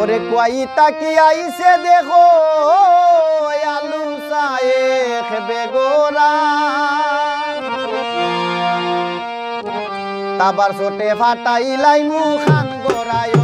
ওরে কয়টা তাকি আইছে দেখো আলু সায়েখ বেগোরা। তাবার ছোটে ফাটাইলাই মুখান গোরায়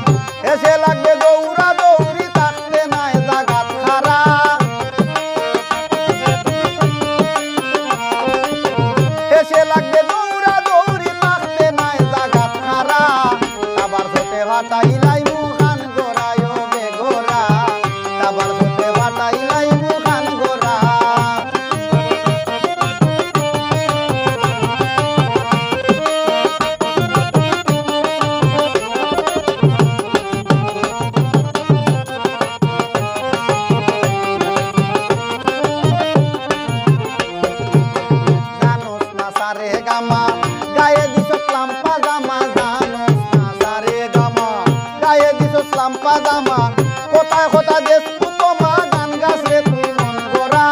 গায়ে দিছ লাম্পা জামা কোথায় কোথায় দেশ তোমা গান গাছ তুই মন গোরা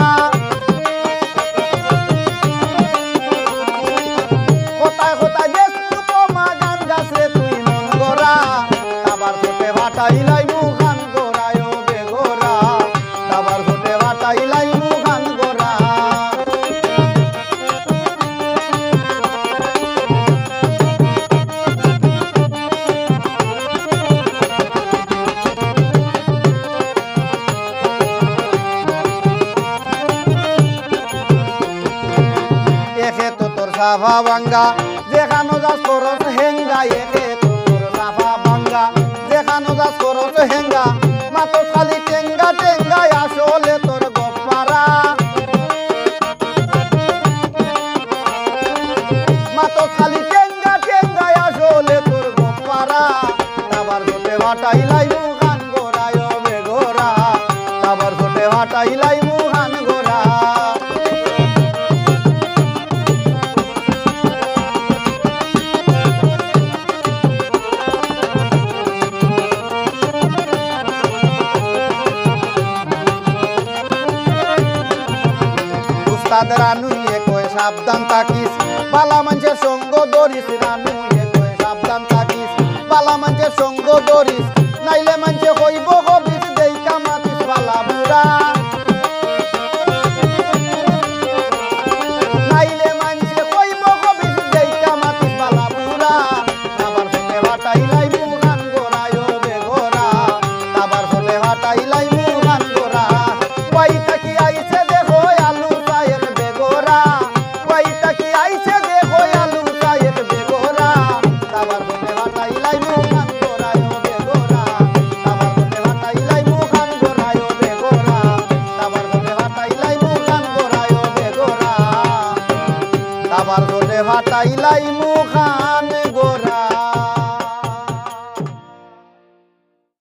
কোথায় কোথায় দেশ তোমা গান গাছ তুই মন গোরা আবার ছোটে ভাটাইলাই মুখান গোরায় সাফা ভাঙ্গা যেখানো যাস করস হেঙ্গা, একে তোর সাফা ভাঙ্গা যেখানো যাস করস হেঙ্গা মাতো খালি টেঙ্গা, টেঙ্গায় আসলে তোর গপ্পারা। মাতো খালি টেঙ্গা, টেঙ্গায় আসলে তোর গপ্পারা। আবার ছোটে ভাটাইলাই মুখান গোড়ায় বেগোরা আবার ছোটে ভাটাইলাই উস্তাদ রানু এ কয় সাবধান থাকিস। বালা মানুষের সঙ্গ দরিস রানু এ কয় সাবধান থাকিস। বালা মানুষের সঙ্গ দরিস আমার গোলে ভাতাইলাই মুখা